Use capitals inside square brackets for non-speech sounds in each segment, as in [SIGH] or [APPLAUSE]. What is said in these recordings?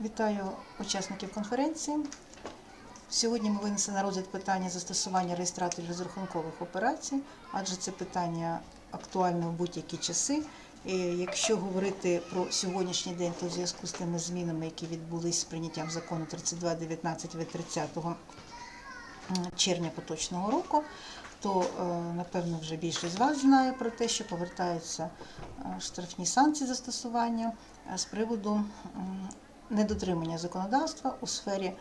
Вітаю учасників конференції. Сьогодні ми винесли на розгляд питання застосування реєстраторів розрахункових операцій, адже це питання актуальне в будь-які часи. І Якщо говорити про сьогоднішній день, то в зв'язку з тими змінами, які відбулись з прийняттям закону 3219 від 30 червня поточного року, то е, напевно вже більшість з вас знає про те, що повертаються е, штрафні санкції застосування з приводу недотримання законодавства у сфері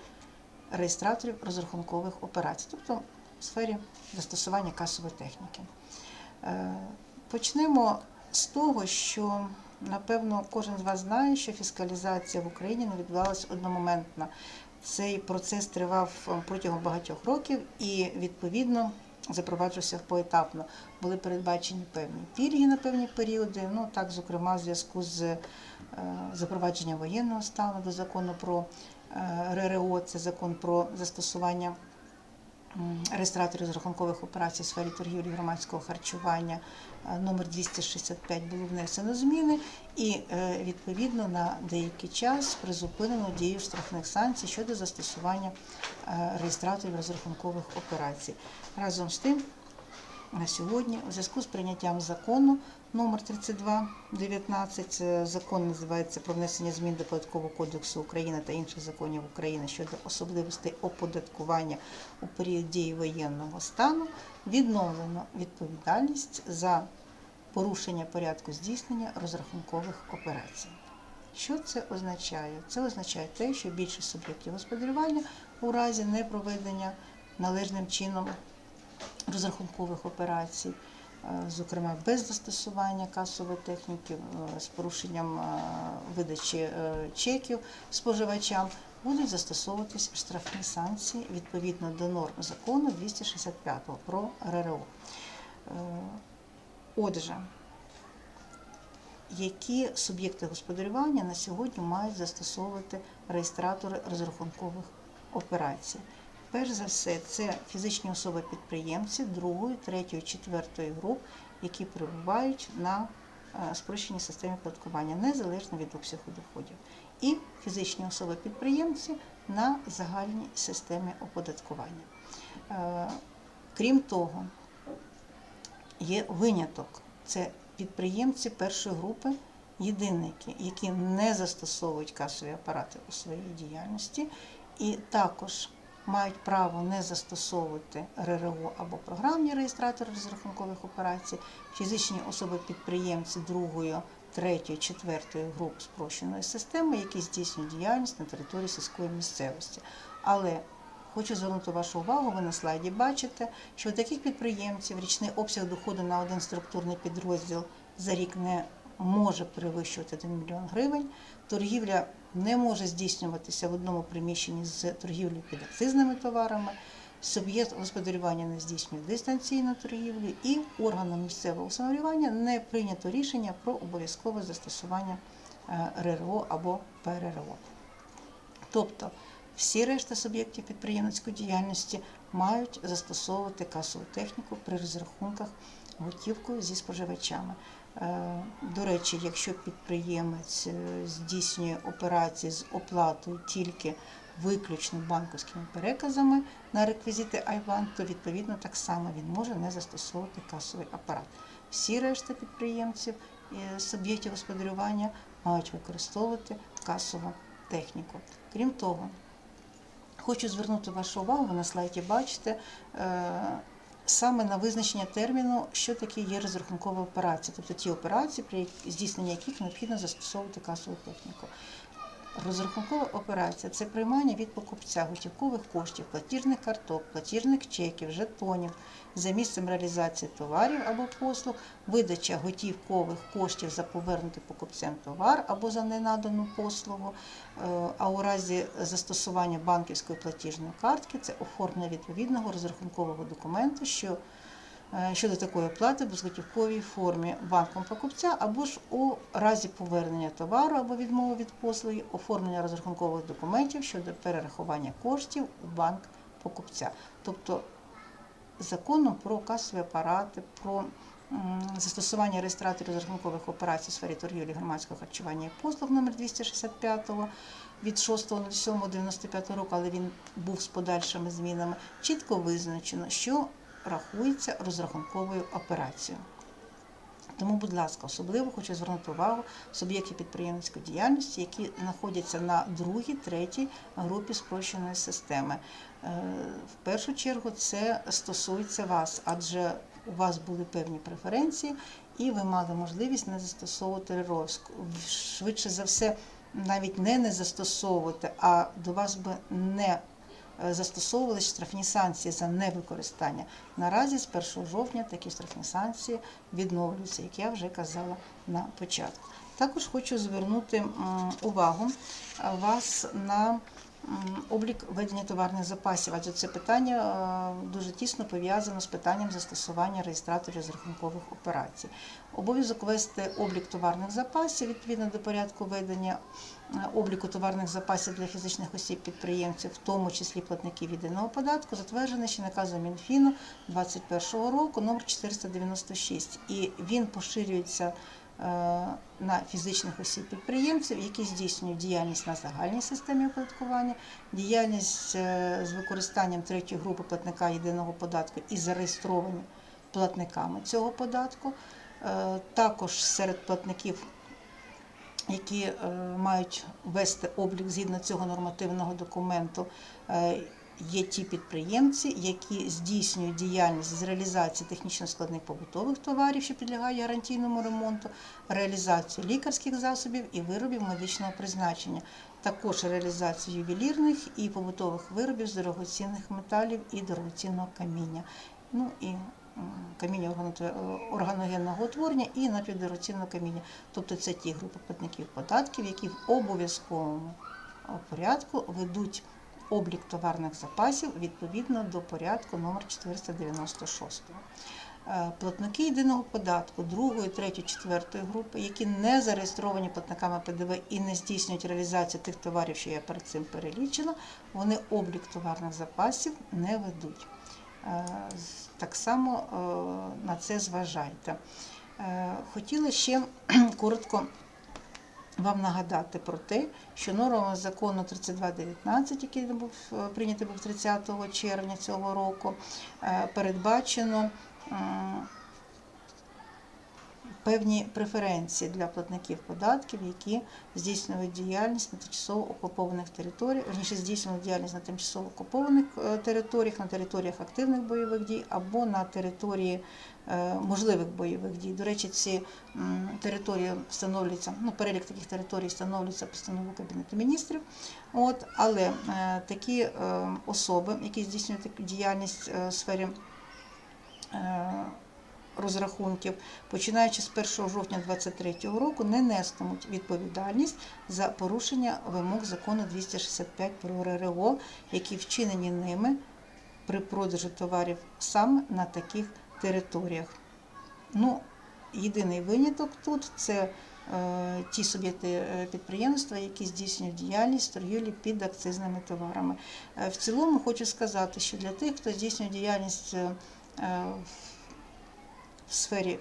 реєстраторів розрахункових операцій, тобто в сфері застосування касової техніки. Е, Почнемо з того, що напевно кожен з вас знає, що фіскалізація в Україні не відбувалася одномоментно. Цей процес тривав е, протягом багатьох років і відповідно запроваджувався поетапно. Були передбачені певні пільги на певні періоди. Ну так, зокрема, в зв'язку з е, запровадженням воєнного стану до закону про е, РРО, це закон про застосування реєстраторів розрахункових операцій у сфері торгівлі громадського харчування е, номер 265 було внесено зміни, і е, відповідно на деякий час призупинено дію штрафних санкцій щодо застосування е, реєстраторів розрахункових операцій. Разом з тим, на сьогодні, у зв'язку з прийняттям закону номер 3219, е, закон називається про внесення змін до Податкового кодексу України та інших законів України щодо особливостей оподаткування у період дії воєнного стану, відновлено відповідальність за порушення порядку здійснення розрахункових операцій. Що це означає? Це означає те, що більшість суб'єктів господарювання у разі непроведення належним чином розрахункових операцій, е, зокрема без застосування касової техніки, е, з порушенням е, видачі чеків споживачам, будуть застосовуватись штрафні санкції відповідно до норм закону 265 про РРО. Отже, які суб'єкти господарювання на сьогодні мають застосовувати реєстратори розрахункових операцій? Перш за все, це фізичні особи-підприємці другої, третьої, четвертої груп, які перебувають на е, спрощеній системі оподаткування, незалежно від обсягу доходів, і фізичні особи-підприємці на загальній системі оподаткування. Е, Крім того, є виняток. Це підприємці першої групи, єдинники, які не застосовують касові апарати у своїй діяльності, і також мають право не застосовувати РРО або програмні реєстратори розрахункових операцій, фізичні особи-підприємці другої, третьої, четвертої груп спрощеної системи, які здійснюють діяльність на території сільської місцевості. Але Хочу звернути вашу увагу, ви на слайді бачите, що у таких підприємців річний обсяг доходу на один структурний підрозділ за рік не може перевищувати 1 мільйон гривень. Торгівля не може здійснюватися в одному приміщенні з торгівлею під акцизними товарами. Суб'єкт господарювання не здійснює дистанційну торгівлю, і органам місцевого самоврядування не прийнято рішення про обов'язкове застосування е, РРО або ПРРО. Тобто всі решта суб'єктів підприємницької діяльності мають застосовувати касову техніку при розрахунках готівкою зі споживачами. Е, До речі, якщо підприємець е, здійснює операції з оплатою тільки виключно банківськими переказами на реквізити Айбанк, то відповідно так само він може не застосовувати касовий апарат. Всі решта підприємців е, суб'єктів господарювання мають використовувати касову техніку. Крім того, Хочу звернути вашу увагу, ви на слайді бачите, саме на визначення терміну, що таке є розрахункова операція, тобто ті операції, при здійсненні яких необхідно застосовувати касову техніку. Розрахункова операція це приймання від покупця готівкових коштів, платіжних карток, платіжних чеків, жетонів за місцем реалізації товарів або послуг, видача готівкових коштів за повернутий покупцем товар або за ненадану послугу. Е, А у разі застосування банківської платіжної картки це оформлення відповідного розрахункового документу, що щодо такої оплати в безготівковій формі банком покупця, або ж у разі повернення товару або відмови від послуги, оформлення розрахункових документів щодо перерахування коштів у банк покупця. Тобто законом про касові апарати, про застосування реєстраторів розрахункових операцій у сфері торгівлі громадського харчування і послуг номер 265 від 6.07.95 року, але він був з подальшими змінами, чітко визначено, що рахується розрахунковою операцією. Тому, будь ласка, особливо хочу звернути увагу суб'єктів підприємницької діяльності, які знаходяться на другій, третій групі спрощеної системи. Е, В першу чергу це стосується вас, адже у вас були певні преференції, і ви мали можливість не застосовувати РРОСК. Швидше за все, навіть не не застосовувати, а до вас би не застосовувалися штрафні санкції за невикористання. Наразі з 1 жовтня такі штрафні санкції відновлюються, як я вже казала на початку. Також хочу звернути увагу е, вас на облік ведення товарних запасів, адже це питання е, дуже тісно пов'язано з питанням застосування реєстраторів розрахункових операцій. Обов'язок вести облік товарних запасів відповідно до порядку ведення е, обліку товарних запасів для фізичних осіб підприємців, в тому числі платників єдиного податку, затверджений ще наказом Мінфіну 2021 року номер 496. І він поширюється на фізичних осіб підприємців, які здійснюють діяльність на загальній системі оподаткування, діяльність е, з використанням третьої групи платника єдиного податку і зареєстровані платниками цього податку. Е, Також серед платників, які е, мають вести облік згідно цього нормативного документу, е, є ті підприємці, які здійснюють діяльність з реалізації технічно складних побутових товарів, що підлягають гарантійному ремонту, реалізацію лікарських засобів і виробів медичного призначення, також реалізацію ювелірних і побутових виробів з дорогоцінних металів і дорогоцінного каміння. Ну і каміння органото- органогенного утворення і напівдорогоцінного каміння. Тобто це ті групи платників податків, які в обов'язковому е, порядку ведуть облік товарних запасів відповідно до порядку номер 496. Е, Платники єдиного податку другої, третьої, четвертої групи, які не зареєстровані платниками ПДВ і не здійснюють реалізацію тих товарів, що я перед цим перелічила, вони облік товарних запасів не ведуть. Е, Так само е, на це зважайте. Хотіла ще коротко вам нагадати про те, що нормами закону 3219, який був е, прийнятий був 30 червня цього року, е, передбачено певні преференції для платників податків, які здійснюють діяльність на тимчасово окупованих територіях, верніше здійснюють діяльність на тимчасово окупованих е, територіях, на територіях активних бойових дій або на території е, можливих бойових дій. До речі, ці території встановлюються, ну, перелік таких територій встановлюється постановою Кабінету міністрів. От, але е, такі е, особи, які здійснюють діяльність е, в сфері е, розрахунків, починаючи з 1 жовтня 2023 року, не нестимуть відповідальність за порушення вимог закону 265 про РРО, які вчинені ними при продажу товарів саме на таких територіях. Ну, єдиний виняток тут це е, ті суб'єкти е, підприємства, які здійснюють діяльність торгівлі під акцизними товарами. Е, в цілому хочу сказати, що для тих, хто здійснює діяльність е, в сфері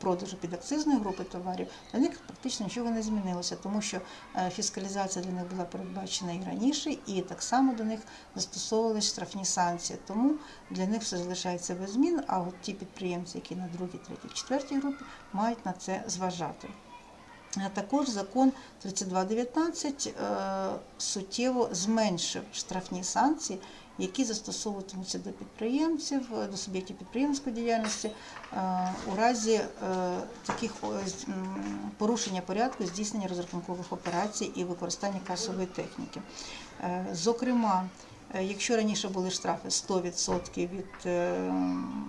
продажу підакцизної групи товарів, для них практично нічого не змінилося, тому що е, фіскалізація для них була передбачена і раніше, і так само до них застосовувалися штрафні санкції. Тому для них все залишається без змін, а от ті підприємці, які на другій, третій, четвертій групі, мають на це зважати. Також закон 3219 е, суттєво зменшив штрафні санкції, які застосовуватимуться до підприємців, до суб'єктів підприємської діяльності е, у разі е, таких порушення порядку здійснення розрахункових операцій і використання касової техніки. Е, Зокрема, якщо раніше були штрафи 100% від е,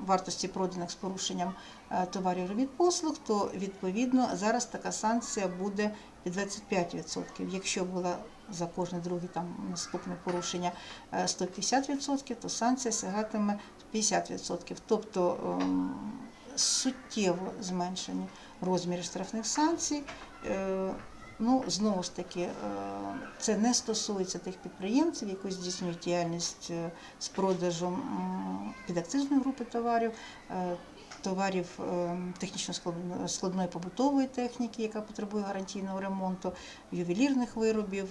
вартості проданих з порушенням е, товарів робіт послуг, то відповідно зараз така санкція буде від 25%. Якщо була за кожне друге там наступне порушення е, 150%, то санкція сягатиме 50%. Тобто ем, суттєво зменшені розміри штрафних санкцій. Ну, знову ж таки, е, це не стосується тих підприємців, які здійснюють діяльність е, з продажем підакцизної групи товарів. Е, товарів технічно складно- складної побутової техніки, яка потребує гарантійного ремонту, ювелірних виробів.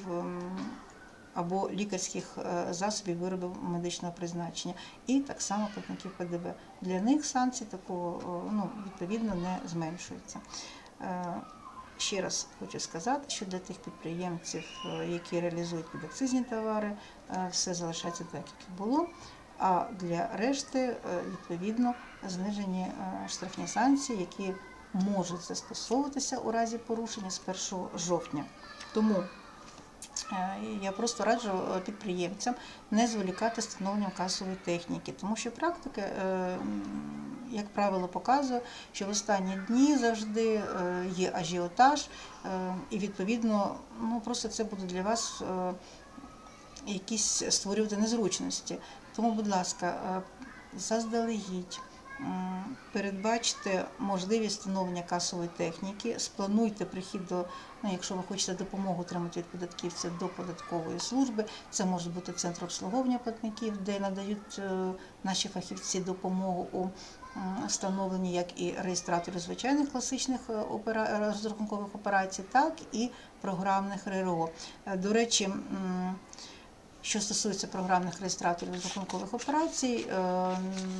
Або лікарських засобів виробів медичного призначення, і так само платників ПДВ. Для них санкції такого ну, відповідно не зменшуються. Ще раз хочу сказати, що для тих підприємців, е, які реалізують підакцизні товари, е, все залишається так, як і було. А для решти, е, відповідно, знижені штрафні санкції, які можуть застосовуватися у разі порушення з 1 жовтня. Тому я просто раджу е, підприємцям не зволікати встановленням касової техніки, тому що практика, е, як правило, показує, що в останні дні завжди е, є ажіотаж, е, і відповідно, ну просто це буде для вас е, якісь створювати незручності. Тому, будь ласка, е, заздалегідь. М, Передбачте можливість встановлення касової техніки, сплануйте прихід до, ну, якщо ви хочете допомогу отримати від податківців до податкової служби. Це може бути центр обслуговування платників, де надають е, наші фахівці допомогу у м, встановленні як і реєстраторів звичайних класичних е, розрахункових операцій, так і програмних РРО. Е, До речі, що стосується програмних реєстраторів розрахункових операцій, е,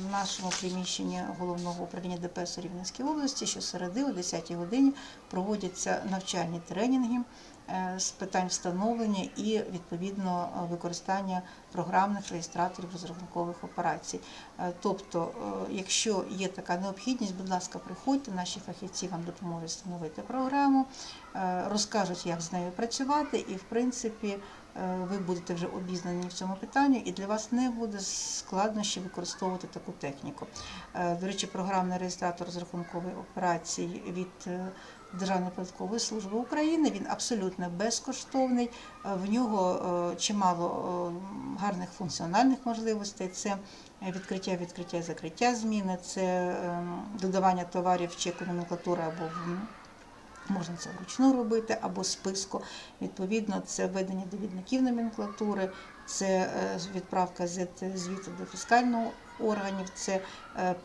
в нашому приміщенні головного управління ДПС Рівненській області щосереди о 10-й годині проводяться навчальні тренінги е, з питань встановлення і відповідно використання програмних реєстраторів розрахункових операцій. Е, Тобто, якщо є така необхідність, будь ласка, приходьте, наші фахівці вам допоможуть встановити програму, розкажуть, як з нею працювати, і в принципі ви будете вже обізнані в цьому питанні, і для вас не буде складнощі використовувати таку техніку. Е, До речі, програмний реєстратор розрахункової операції від е, Державної податкової служби України він абсолютно безкоштовний. Е, В нього е, чимало е, гарних функціональних можливостей. Це відкриття, відкриття, закриття зміни, це е, додавання товарів чеку номенклатури або в Можна це вручну робити або списку. Відповідно, це введення довідників номенклатури, це е, відправка звіту до фіскального органів, це е,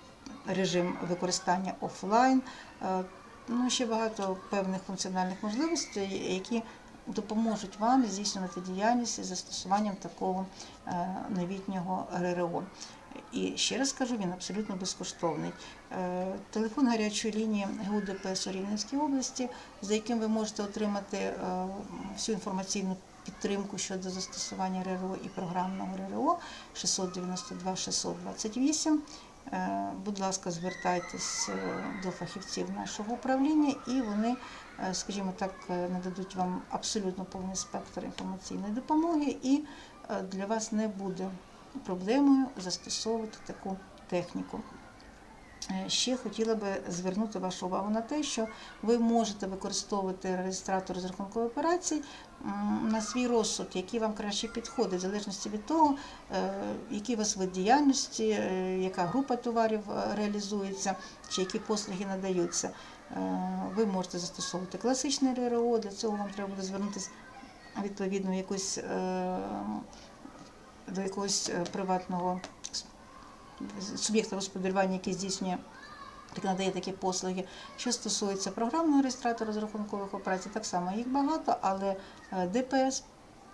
режим використання офлайн. Е, Ну, ще багато певних функціональних можливостей, які допоможуть вам здійснювати діяльність із застосуванням такого новітнього РРО. І ще раз кажу, він абсолютно безкоштовний. Е, Телефон гарячої лінії ГУ ДПС у Рівненській області, за яким ви можете отримати е, всю інформаційну підтримку щодо застосування РРО і програмного РРО 692 628. Е, Будь ласка, звертайтесь до фахівців нашого управління, і вони, скажімо так, нададуть вам абсолютно повний спектр інформаційної допомоги, і для вас не буде проблемою застосовувати таку техніку. Е, Ще хотіла би звернути вашу увагу на те, що ви можете використовувати реєстратор розрахункової операцій м, на свій розсуд, який вам краще підходить, в залежності від того, е, який у вас вид діяльності, е, яка група товарів реалізується, чи які послуги надаються. Ви можете застосовувати класичне РРО, для цього вам треба буде звернутися відповідно в якусь, до якогось е, приватного суб'єкта господарювання, який здійснює так надає такі послуги. Що стосується програмного реєстратора розрахункових операцій, так само їх багато, але е, ДПС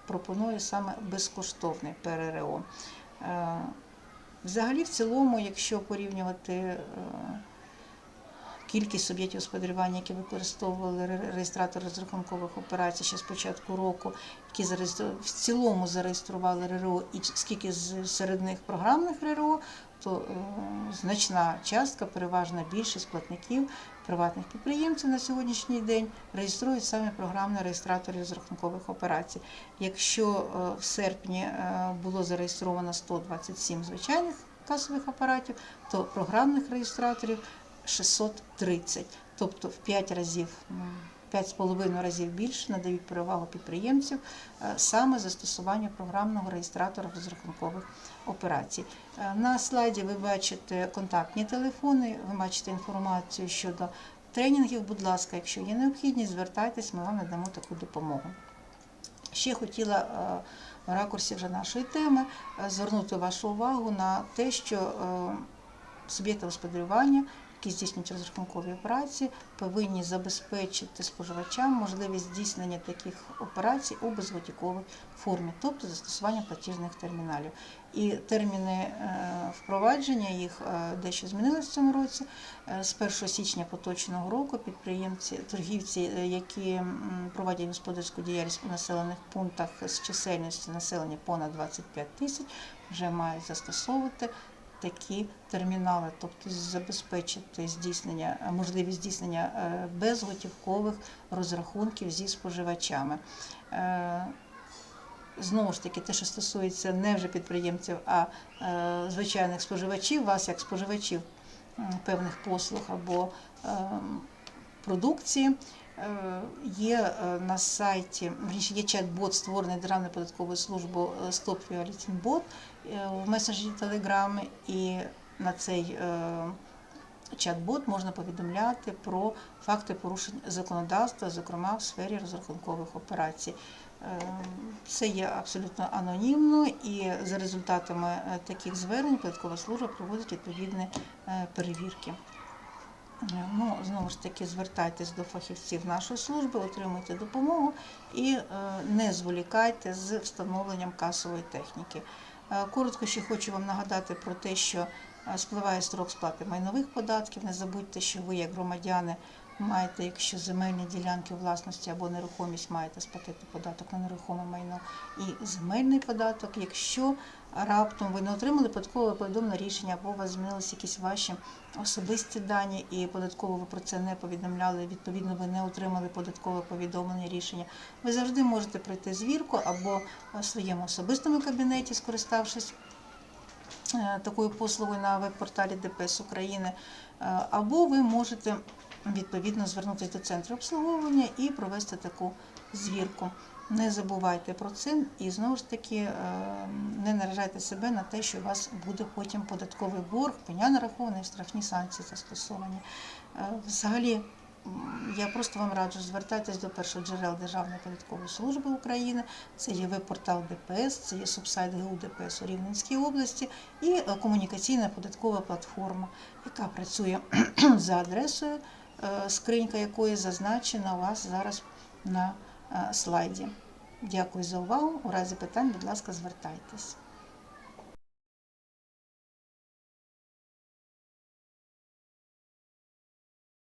пропонує саме безкоштовний ПРРО. Е, Взагалі, в цілому, якщо порівнювати кількість суб'єктів господарювання, які використовували ре- реєстратор розрахункових операцій ще з початку року, які в цілому зареєстрували РРО, і скільки з серед них програмних РРО, то е, значна частка, переважна більшість платників приватних підприємців на сьогоднішній день реєструють саме програмні реєстратори розрахункових операцій. Якщо е, в серпні е, було зареєстровано 127 звичайних касових апаратів, то програмних реєстраторів 630, тобто в 5 разів. 5,5 разів більше надають перевагу підприємців е, саме застосування програмного реєстратора розрахункових операцій. Е, На слайді ви бачите контактні телефони, ви бачите інформацію щодо тренінгів. Будь ласка, якщо є необхідність, звертайтесь, ми вам надамо таку допомогу. Ще хотіла е, в ракурсі вже нашої теми звернути вашу увагу на те, що суб'єкти господарювання, які здійснюють розрахункові операції, повинні забезпечити споживачам можливість здійснення таких операцій у безготівковій формі, тобто застосування платіжних терміналів. І терміни е, впровадження їх е, дещо змінилися в цьому році. Е, З 1 січня поточного року підприємці, торгівці, які проводять господарську діяльність у населених пунктах з чисельністю населення понад 25 тисяч, вже мають застосовувати такі термінали, тобто забезпечити здійснення, е, можливість здійснення е, безготівкових розрахунків зі споживачами. Е, Знову ж таки, те, що стосується не вже підприємців, а звичайних споживачів, вас як споживачів певних послуг або е, продукції. Е, Є е, на сайті, є чат-бот, створений Державною податковою службою Stop Violating Bot в меседжі Telegram, і на цей е, чат-бот можна повідомляти про факти порушень законодавства, зокрема в сфері розрахункових операцій. Це є абсолютно анонімно, і за результатами таких звернень податкова служба проводить відповідні перевірки. Е, Ну, знову ж таки, звертайтесь до фахівців нашої служби, отримуйте допомогу і е, не зволікайте з встановленням касової техніки. Е, Коротко ще хочу вам нагадати про те, що спливає строк сплати майнових податків. Не забудьте, що ви, як громадяни, маєте, якщо земельні ділянки власності або нерухомість, маєте сплатити податок на нерухоме майно і земельний податок. Якщо раптом ви не отримали податкове повідомлене рішення, або у вас змінилися якісь ваші особисті дані, і податково ви про це не повідомляли. Відповідно, ви не отримали податкове повідомлення рішення. Ви завжди можете пройти звірку або в своєму особистому кабінеті, скориставшись е, такою послугою на веб-порталі ДПС України, е, або ви можете відповідно звернутися до центру обслуговування і провести таку звірку. Не забувайте про це і знову ж таки е, не наражайте себе на те, що у вас буде потім податковий борг, пеня нарахований, штрафні санкції застосовані. Е, Взагалі, я просто вам раджу звертайтесь до першого джерел Державної податкової служби України. Це є веб-портал ДПС, це є субсайт ГУ ДПС у Рівненській області і е, комунікаційна податкова платформа, яка працює [CLEARS THROAT] за адресою, скринька якої зазначена у вас зараз на слайді. Дякую за увагу. У разі питань, будь ласка, звертайтесь.